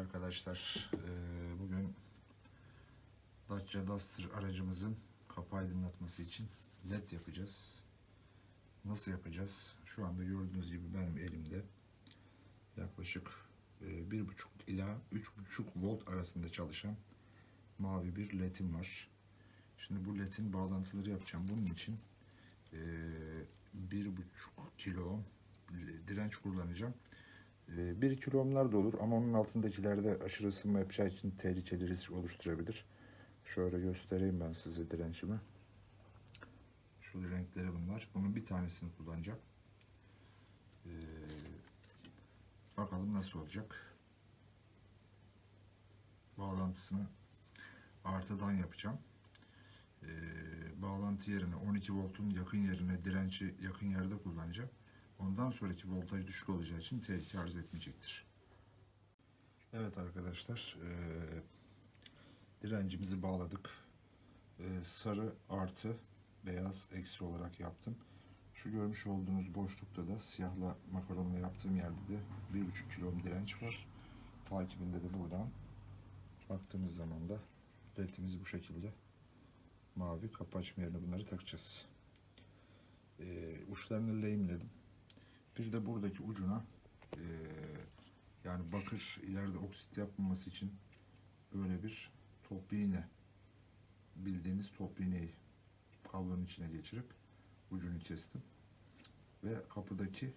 arkadaşlar. Ee, bugün Dacia Duster aracımızın kapı aydınlatması için led yapacağız. Nasıl yapacağız? Şu anda gördüğünüz gibi benim elimde yaklaşık e, 1.5 ila 3.5 volt arasında çalışan mavi bir led'im var. Şimdi bu led'in bağlantıları yapacağım. Bunun için e, 1.5 kilo ohm direnç kullanacağım. 1 kilo ohmlar da olur ama onun altındakilerde aşırı ısınma yapacağı için tehlikeli risk oluşturabilir. Şöyle göstereyim ben size dirençimi. Şu renkleri bunlar. Bunun bir tanesini kullanacağım. Ee, bakalım nasıl olacak. Bağlantısını artıdan yapacağım. Ee, bağlantı yerine 12 voltun yakın yerine direnci yakın yerde kullanacağım. Ondan sonraki voltaj düşük olacağı için tehlike arz etmeyecektir. Evet arkadaşlar, e, direncimizi bağladık. E, sarı artı, beyaz eksi olarak yaptım. Şu görmüş olduğunuz boşlukta da siyahla makaronla yaptığım yerde de 1,5 kilo ohm direnç var. Takibinde de buradan baktığımız zaman da ledimiz bu şekilde mavi kapı açma yerine bunları takacağız. E, uçlarını lehimledim. Bir de buradaki ucuna e, yani bakır ileride oksit yapmaması için böyle bir top iğne bildiğiniz top iğneyi kablonun içine geçirip ucunu kestim. Ve kapıdaki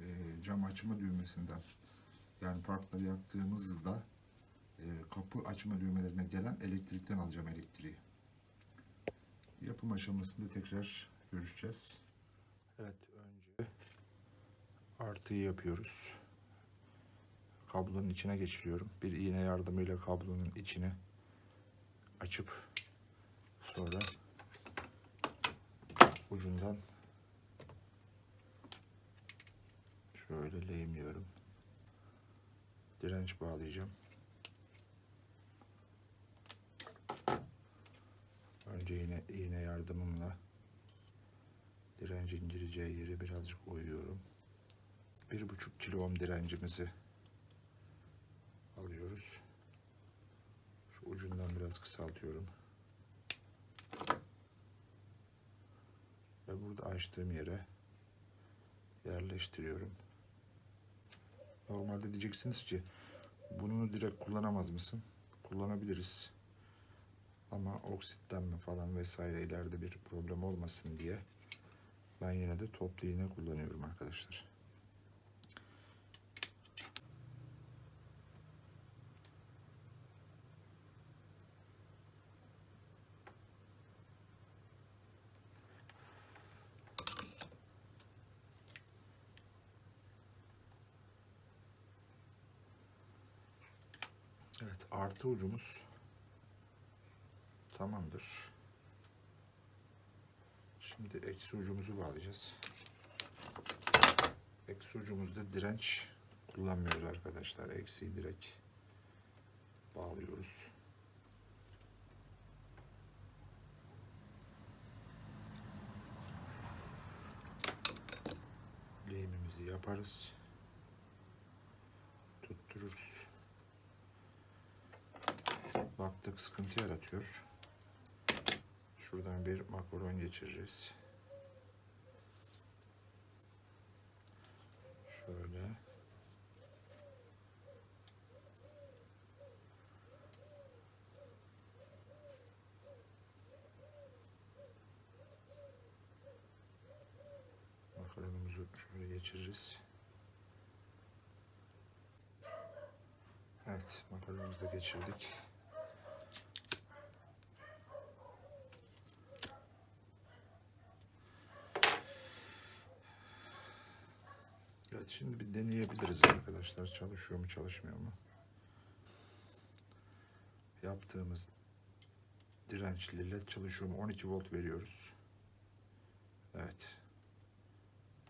e, cam açma düğmesinden yani parkları yaktığımızda e, kapı açma düğmelerine gelen elektrikten alacağım elektriği. Yapım aşamasında tekrar görüşeceğiz. Evet artıyı yapıyoruz. Kablonun içine geçiriyorum. Bir iğne yardımıyla kablonun içine açıp sonra ucundan şöyle lehimliyorum. Direnç bağlayacağım. Önce yine iğne yardımımla direnci indireceği yeri birazcık oyuyorum. Bir buçuk kilo ohm direncimizi alıyoruz. Şu ucundan biraz kısaltıyorum. Ve burada açtığım yere yerleştiriyorum. Normalde diyeceksiniz ki bunu direkt kullanamaz mısın? Kullanabiliriz. Ama oksitlenme falan vesaire ileride bir problem olmasın diye ben yine de toplu iğne kullanıyorum arkadaşlar. Evet artı ucumuz tamamdır. Şimdi eksi ucumuzu bağlayacağız. Eksi ucumuzda direnç kullanmıyoruz arkadaşlar. Eksiyi direkt bağlıyoruz. Lehimimizi yaparız. Tuttururuz. Baktık sıkıntı yaratıyor. Şuradan bir makaron geçireceğiz. Şöyle. Makaronumuzu şöyle geçiririz. Evet, makaronumuzu da geçirdik. Evet şimdi bir deneyebiliriz arkadaşlar. Çalışıyor mu çalışmıyor mu? Yaptığımız dirençli led çalışıyor mu? 12 volt veriyoruz. Evet.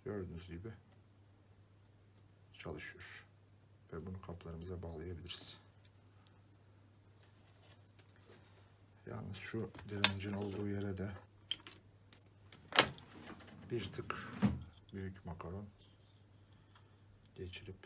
Gördüğünüz gibi çalışıyor. Ve bunu kaplarımıza bağlayabiliriz. Yalnız şu direncin olduğu yere de bir tık büyük makaron geçirip